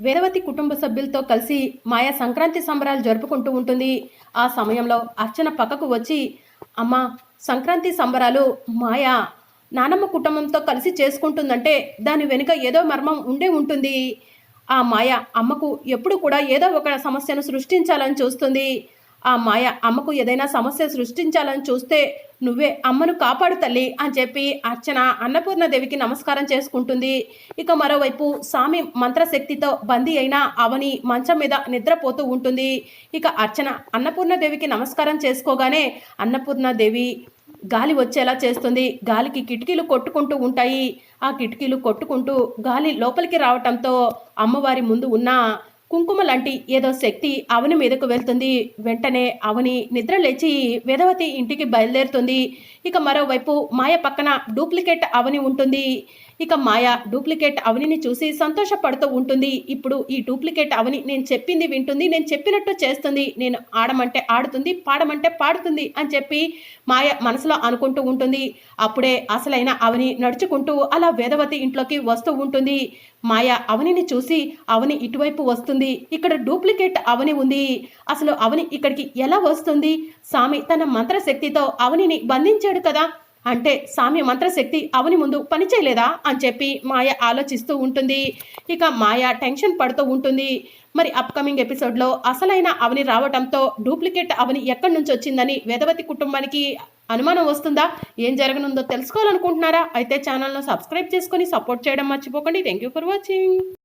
వేదవతి కుటుంబ సభ్యులతో కలిసి మాయా సంక్రాంతి సంబరాలు జరుపుకుంటూ ఉంటుంది. ఆ సమయంలో అర్చన పక్కకు వచ్చి అమ్మ సంక్రాంతి సంబరాలు మాయా. నానమ్మ కుటుంబంతో కలిసి చేసుకుంటుందంటే దాని వెనుక ఏదో మర్మం ఉండే ఉంటుంది. ఆ మాయ అమ్మకు ఎప్పుడు కూడా ఏదో ఒక సమస్యను సృష్టించాలని చూస్తుంది. ఆ మాయ అమ్మకు ఏదైనా సమస్య సృష్టించాలని చూస్తే నువ్వే అమ్మను కాపాడు తల్లి అని చెప్పి అర్చన అన్నపూర్ణదేవికి నమస్కారం చేసుకుంటుంది. ఇక మరోవైపు స్వామి మంత్రశక్తితో బందీ అయిన అవని మంచం మీద నిద్రపోతూ ఉంటుంది. ఇక అర్చన అన్నపూర్ణదేవికి నమస్కారం చేసుకోగానే అన్నపూర్ణదేవి గాలి వచ్చేలా చేస్తుంది. గాలికి కిటికీలు కొట్టుకుంటూ ఉంటాయి. ఆ కిటికీలు కొట్టుకుంటూ గాలి లోపలికి రావటంతో అమ్మవారి ముందు ఉన్న కుంకుమ లాంటి ఏదో శక్తి అవని మీదకు వెళ్తుంది. వెంటనే అవని నిద్ర లేచి వేదవతి ఇంటికి బయలుదేరుతుంది. ఇక మరోవైపు మాయ పక్కన డూప్లికేట్ అవని ఉంటుంది. ఇక మాయ డూప్లికేట్ అవనిని చూసి సంతోషపడుతూ ఉంటుంది. ఇప్పుడు ఈ డూప్లికేట్ అవని నేను చెప్పింది వింటుంది. నేను చెప్పినట్టు చేస్తుంది. నేను ఆడమంటే ఆడుతుంది పాడమంటే పాడుతుంది అని చెప్పి మాయ మనసులో అనుకుంటూ ఉంటుంది. అప్పుడే అసలైన అవని నడుచుకుంటూ అలా వేదవతి ఇంట్లోకి వస్తూ ఉంటుంది. మాయ అవనిని చూసి అవని ఇటువైపు వస్తుంది. ఇక్కడ డూప్లికేట్ అవని ఉంది. అసలు అవని ఇక్కడికి ఎలా వస్తుంది? స్వామి తన మంత్రశక్తితో అవనిని బంధించాడు కదా. అంటే సామి మంత్రశక్తి అవని ముందు పనిచేయలేదా? అని చెప్పి మాయ ఆలోచిస్తూ ఉంటుంది. ఇక మాయ టెన్షన్ పడుతూ ఉంటుంది. మరి అప్కమింగ్ ఎపిసోడ్లో అసలైన అవని రావడంతో డూప్లికేట్ అవని ఎక్కడి నుంచి వచ్చిందని వేదవతి కుటుంబానికి అనుమానం వస్తుందా? ఏం జరగనుందో తెలుసుకోవాలనుకుంటున్నారా? అయితే ఛానల్ను సబ్స్క్రైబ్ చేసుకొని సపోర్ట్ చేయడం మర్చిపోకండి. Thank you for watching